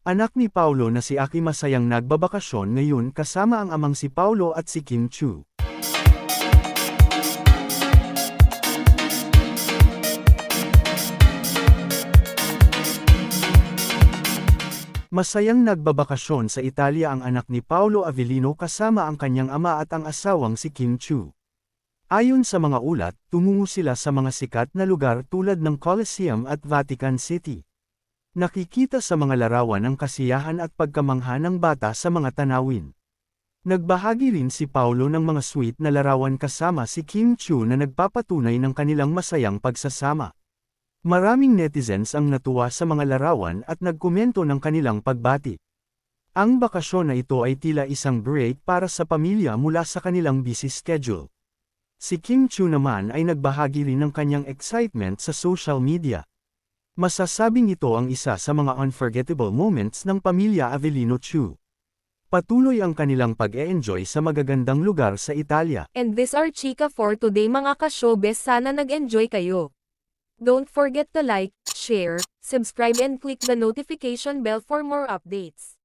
Anak ni Paulo na si Aki masayang nagbabakasyon ngayon kasama ang amang si Paulo at si Kim Chu. Masayang nagbabakasyon sa Italia ang anak ni Paolo Avellino kasama ang kanyang ama at ang asawang si Kim Chu. Ayon sa mga ulat, tumungo sila sa mga sikat na lugar tulad ng Colosseum at Vatican City. Nakikita sa mga larawan ang kasiyahan at pagkamangha ng bata sa mga tanawin. Nagbahagi rin si Paulo ng mga sweet na larawan kasama si Kim Chu na nagpapatunay ng kanilang masayang pagsasama. Maraming netizens ang natuwa sa mga larawan at nagkomento ng kanilang pagbati. Ang bakasyon na ito ay tila isang break para sa pamilya mula sa kanilang busy schedule. Si Kim Chu naman ay nagbahagi rin ng kanyang excitement sa social media. Masasabing ito ang isa sa mga unforgettable moments ng pamilya Avellino Chu. Patuloy ang kanilang pag-e-enjoy sa magagandang lugar sa Italia. And this are Chika for today mga ka-showbiz sana nag-enjoy kayo. Don't forget to like, share, subscribe and click the notification bell for more updates.